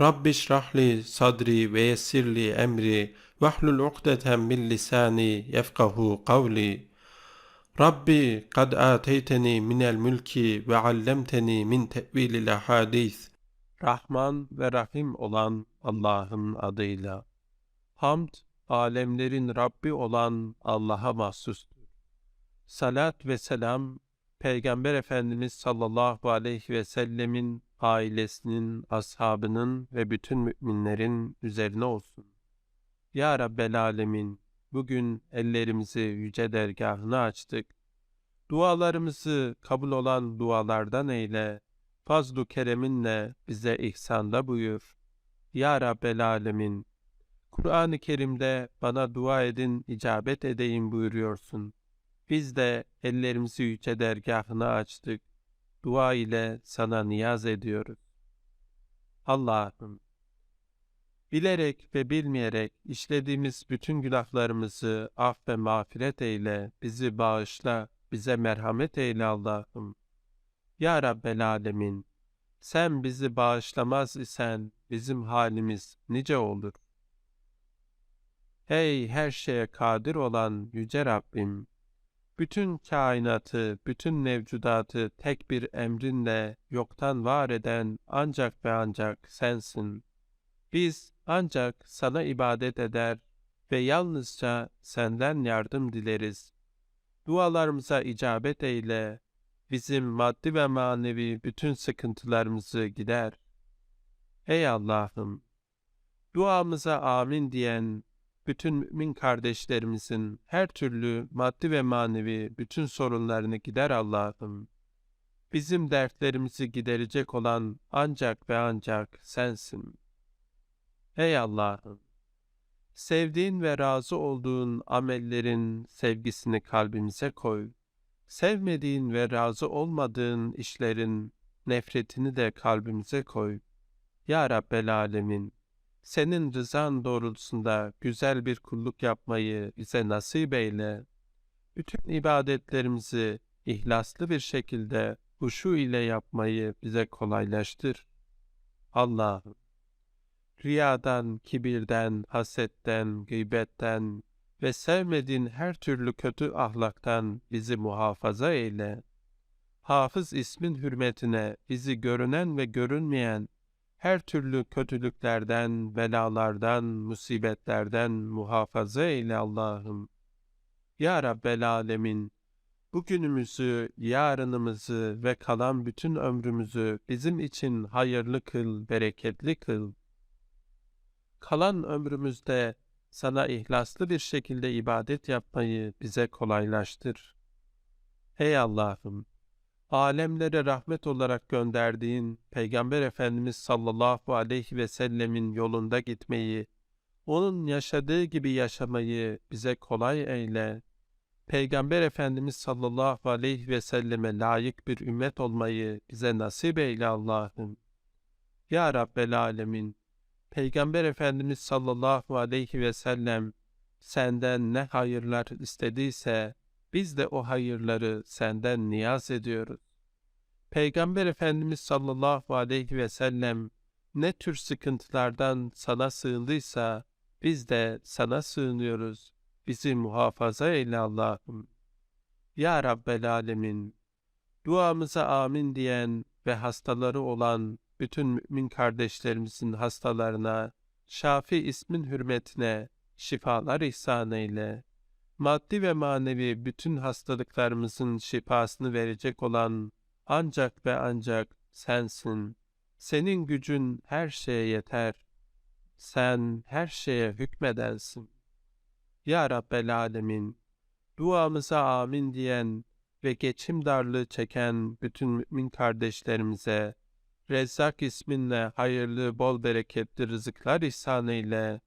Rabbi şrahli sadri ve yessirli emri, vahlul ukdeten min lisani yefkahu kavli. Rabbi kad ateyteni minel mülki ve allemteni min tevilil ahadis. Rahman ve Rahim olan Allah'ın adıyla. Hamd, alemlerin Rabbi olan Allah'a mahsustur. Salat ve selam, Peygamber Efendimiz sallallahu aleyhi ve sellemin ailesinin, ashabının ve bütün müminlerin üzerine olsun. Ya Rabbel Alemin, bugün ellerimizi yüce dergahına açtık. Dualarımızı kabul olan dualardan eyle. Fazlu kereminle bize ihsanda buyur. Ya Rabbel Alemin, Kur'an-ı Kerim'de bana dua edin, icabet edeyim buyuruyorsun. Biz de ellerimizi yüce dergahına açtık. Dua ile sana niyaz ediyoruz. Allah'ım, bilerek ve bilmeyerek işlediğimiz bütün günahlarımızı af ve mağfiret eyle, bizi bağışla, bize merhamet eyle Allah'ım. Ya Rabbel Alemin, sen bizi bağışlamaz isen bizim halimiz nice olur. Hey her şeye kadir olan Yüce Rabbim, bütün kainatı, bütün mevcudatı tek bir emrinle yoktan var eden ancak ve ancak sensin. Biz ancak sana ibadet eder ve yalnızca senden yardım dileriz. Dualarımıza icabet eyle, bizim maddi ve manevi bütün sıkıntılarımızı gider. Ey Allah'ım! Duamıza amin diyen bütün mümin kardeşlerimizin her türlü maddi ve manevi bütün sorunlarını gider Allah'ım. Bizim dertlerimizi giderecek olan ancak ve ancak sensin. Ey Allah'ım! Sevdiğin ve razı olduğun amellerin sevgisini kalbimize koy. Sevmediğin ve razı olmadığın işlerin nefretini de kalbimize koy. Ya Rabbel Alemin! Senin rızan doğrultusunda güzel bir kulluk yapmayı bize nasip eyle. Bütün ibadetlerimizi ihlaslı bir şekilde huşu ile yapmayı bize kolaylaştır. Allah'ım, riyadan, kibirden, hasetten, gıybetten ve sevmediğin her türlü kötü ahlaktan bizi muhafaza eyle. Hafız ismin hürmetine bizi görünen ve görünmeyen her türlü kötülüklerden, belalardan, musibetlerden muhafaza eyle Allah'ım. Ya Rabbel Alemin, bugünümüzü, yarınımızı ve kalan bütün ömrümüzü bizim için hayırlı kıl, bereketli kıl. Kalan ömrümüzde sana ihlaslı bir şekilde ibadet yapmayı bize kolaylaştır. Ey Allah'ım! Alemlere rahmet olarak gönderdiğin Peygamber Efendimiz sallallahu aleyhi ve sellemin yolunda gitmeyi, onun yaşadığı gibi yaşamayı bize kolay eyle. Peygamber Efendimiz sallallahu aleyhi ve selleme layık bir ümmet olmayı bize nasip eyle Allah'ım. Ya Rabbel Alemin, Peygamber Efendimiz sallallahu aleyhi ve sellem senden ne hayırlar istediyse biz de o hayırları senden niyaz ediyoruz. Peygamber Efendimiz sallallahu aleyhi ve sellem ne tür sıkıntılardan sana sığındıysa biz de sana sığınıyoruz. Bizi muhafaza eyle Allah'ım. Ya Rabbel Alemin, duamıza amin diyen ve hastaları olan bütün mümin kardeşlerimizin hastalarına, Şafi ismin hürmetine şifalar ihsan eyle maddi ve manevi bütün hastalıklarımızın şifasını verecek olan ancak ve ancak sensin. Senin gücün her şeye yeter. Sen her şeye hükmedensin. Ya Rabbel Alemin, duamıza amin diyen ve geçim darlığı çeken bütün mümin kardeşlerimize, Rezzak isminle hayırlı bol bereketli rızıklar ihsan eyle,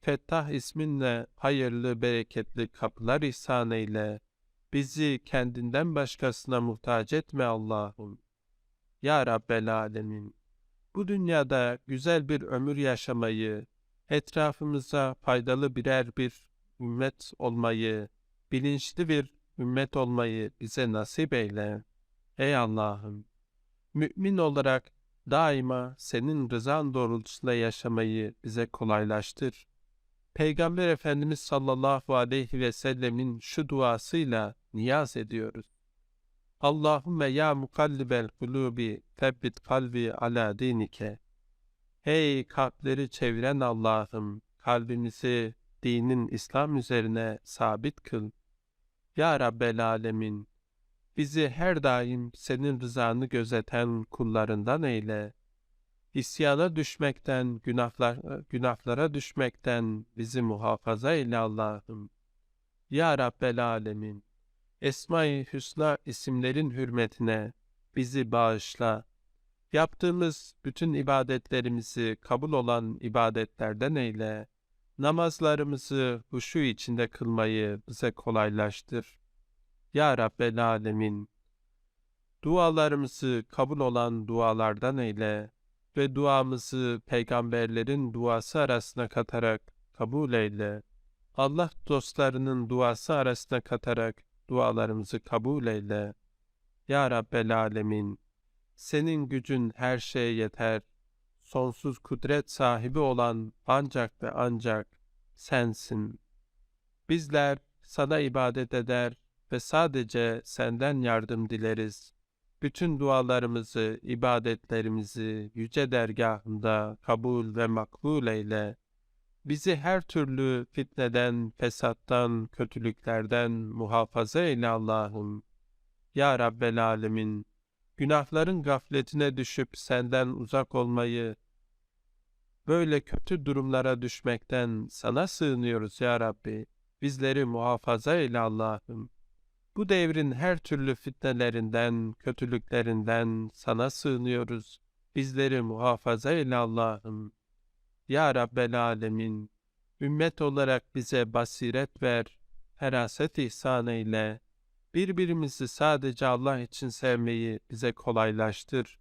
Fettah isminle hayırlı bereketli kapılar ihsan eyle. Bizi kendinden başkasına muhtaç etme Allah'ım. Ya Rabbel Alemin. Bu dünyada güzel bir ömür yaşamayı, etrafımıza faydalı birer bir ümmet olmayı, bilinçli bir ümmet olmayı bize nasip eyle. Ey Allah'ım! Mümin olarak daima senin rızan doğrultusunda yaşamayı bize kolaylaştır. Peygamber Efendimiz sallallahu aleyhi ve sellemin şu duasıyla niyaz ediyoruz. Allahümme ya mukallibel kulubi febbit kalbi ala dinike. Hey kalpleri çeviren Allah'ım, kalbimizi dinin İslam üzerine sabit kıl. Ya Rabbel Alemin, bizi her daim senin rızanı gözeten kullarından eyle. İsyana düşmekten, günahlar, günahlara düşmekten bizi muhafaza eyle Allah'ım. Ya Rabbel Alemin, Esma-i Hüsna isimlerin hürmetine bizi bağışla. Yaptığımız bütün ibadetlerimizi kabul olan ibadetlerden eyle. Namazlarımızı huşu içinde kılmayı bize kolaylaştır. Ya Rabbel Alemin, dualarımızı kabul olan dualardan eyle ve duamızı peygamberlerin duası arasına katarak kabul eyle. Allah dostlarının duası arasına katarak dualarımızı kabul eyle. Ya Rabbel Alemin, senin gücün her şeye yeter. Sonsuz kudret sahibi olan ancak ve ancak sensin. Bizler sana ibadet eder ve sadece senden yardım dileriz. Bütün dualarımızı, ibadetlerimizi yüce dergahında kabul ve makbul eyle. Bizi her türlü fitneden, fesattan, kötülüklerden muhafaza eyle Allah'ım. Ya Rabbel Alemin, günahların gafletine düşüp senden uzak olmayı, böyle kötü durumlara düşmekten sana sığınıyoruz ya Rabbi. Bizleri muhafaza eyle Allah'ım. Bu devrin her türlü fitnelerinden, kötülüklerinden sana sığınıyoruz. Bizleri muhafaza eyle Allah'ım. Ya Rabbel Alemin, ümmet olarak bize basiret ver, feraset ihsan eyle. Birbirimizi sadece Allah için sevmeyi bize kolaylaştır.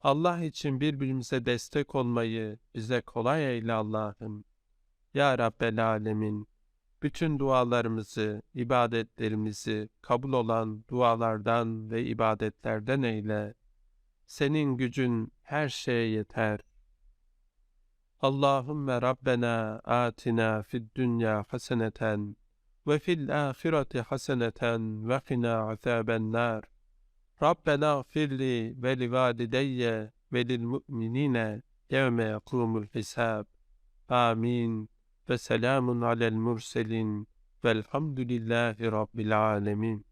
Allah için birbirimize destek olmayı bize kolay eyle Allah'ım. Ya Rabbel Alemin, bütün dualarımızı, ibadetlerimizi kabul olan dualardan ve ibadetlerden eyle. Senin gücün her şeye yeter. اللهم ربنا آتنا في الدنيا حسنة وفي الآخرة حسنة وقنا عذاب النار. ربنا اغفر لي ولوالدي وللمؤمنين يوم يقوم الحساب. آمين. وسلام على المرسلين. والحمد لله رب العالمين.